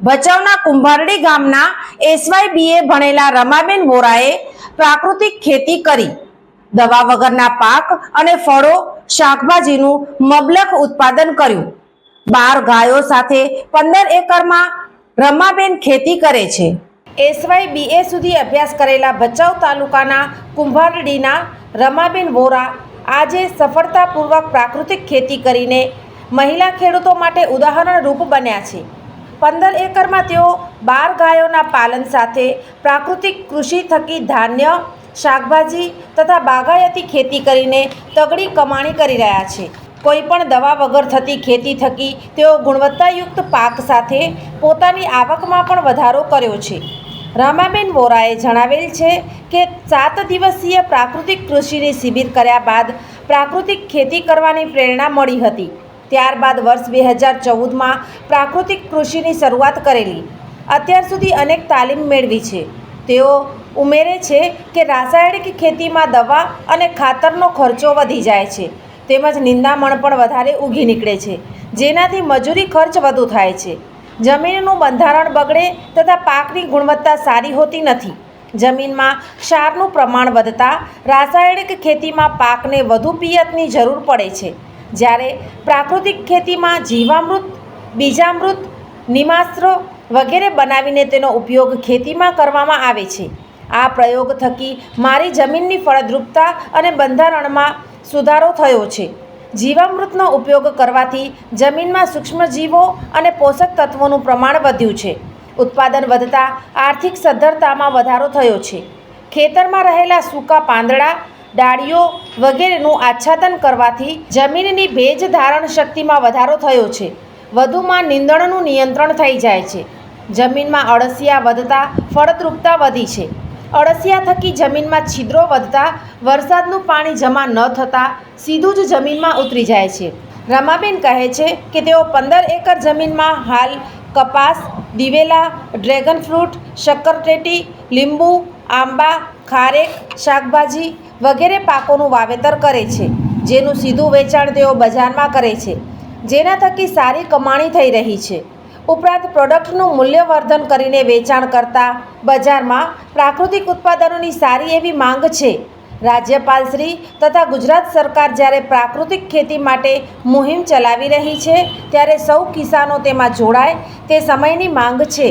ભચાઉના કુંભારડી ગામના SY BA ભણેલા રમાબેન વોરાએ પ્રાકૃતિક ખેતી કરી. દવા વગરના પાક અને ફળો, શાકભાજીનું મબલક ઉત્પાદન કર્યું. બાર ગાયો સાથે પંદર એકરમાં રમાબેન ખેતી કરે છે. એસવાય બીએ સુધી અભ્યાસ કરેલા ભચાઉ તાલુકાના કુંભારડીના રમાબેન વોરા આજે સફળતાપૂર્વક પ્રાકૃતિક ખેતી કરીને મહિલા ખેડૂતો માટે ઉદાહરણરૂપ બન્યા છે. પંદર એકરમાં તેઓ બાર ગાયોના પાલન સાથે પ્રાકૃતિક કૃષિ થકી ધાન્ય શાકભાજી તથા બાગાયતી ખેતી કરીને તગડી કમાણી કરી રહ્યા છે. કોઈ પણ દવા વગર થતી ખેતી થકી તેઓ ગુણવત્તાયુક્ત પાક સાથે પોતાની આવકમાં પણ વધારો કર્યો છે. રામાબેન વોરાએ જણાવેલ છે કે સાત દિવસીય પ્રાકૃતિક કૃષિની શિબિર કર્યા બાદ પ્રાકૃતિક ખેતી કરવાની પ્રેરણા મળી હતી. ત્યારબાદ વર્ષ બે હજાર ચૌદમાં પ્રાકૃતિક કૃષિની શરૂઆત કરેલી. અત્યાર સુધી અનેક તાલીમ મેળવી છે. તેઓ ઉમેરે છે કે રાસાયણિક ખેતીમાં દવા અને ખાતરનો ખર્ચો વધી જાય છે. તેમજ નિંદામણ પણ વધારે ઊગી નીકળે છે, જેનાથી મજૂરી ખર્ચ વધુ થાય છે. જમીનનું બંધારણ બગડે તથા પાકની ગુણવત્તા સારી હોતી નથી. જમીનમાં ક્ષારનું પ્રમાણ વધતા રાસાયણિક ખેતીમાં પાકને વધુ પિયતની જરૂર પડે છે. જ્યારે પ્રાકૃતિક ખેતીમાં જીવામૃત, બીજામૃત, નિમાસ્ત્ર વગેરે બનાવીને તેનો ઉપયોગ ખેતીમાં કરવામાં આવે છે. આ પ્રયોગ થકી મારી જમીનની ફળદ્રુપતા અને બંધારણમાં સુધારો થયો છે. જીવામૃતનો ઉપયોગ કરવાથી જમીનમાં સૂક્ષ્મજીવો અને પોષક તત્વોનું પ્રમાણ વધ્યું છે. ઉત્પાદન વધતા આર્થિક સદ્ધરતામાં વધારો થયો છે. ખેતરમાં રહેલા સૂકા પાંદડા ડાળીઓ વગેરેનું આચ્છાદન કરવાથી જમીનની ભેજ ધારણ શક્તિમાં વધારો થયો છે. વધુમાં નીંદણનું નિયંત્રણ થઈ જાય છે. જમીનમાં અળસિયા વધતા ફળદ્રુપતા વધી છે. અળસિયા થકી જમીનમાં છિદ્રો વધતા વરસાદનું પાણી જમા ન થતાં સીધું જ જમીનમાં ઉતરી જાય છે. રમાબેન કહે છે કે તેઓ પંદર એકર જમીનમાં હાલ કપાસ, દિવેલા, ડ્રેગન ફ્રૂટ શક્કરટેટી લીંબુ આંબા, ખારેક, શાકભાજી વગેરે પાકોનું વાવેતર કરે છે, જેનું સીધું વેચાણ તેઓ બજારમાં કરે છે, જેના થકી સારી કમાણી થઈ રહી છે. ઉપરાંત પ્રોડક્ટનું મૂલ્યવર્ધન કરીને વેચાણ કરતા બજારમાં પ્રાકૃતિક ઉત્પાદનોની સારી એવી માંગ છે. રાજ્યપાલશ્રી તથા ગુજરાત સરકાર જ્યારે પ્રાકૃતિક ખેતી માટે મુહિમ ચલાવી રહી છે, ત્યારે સૌ કિસાનો તેમાં જોડાય તે સમયની માંગ છે.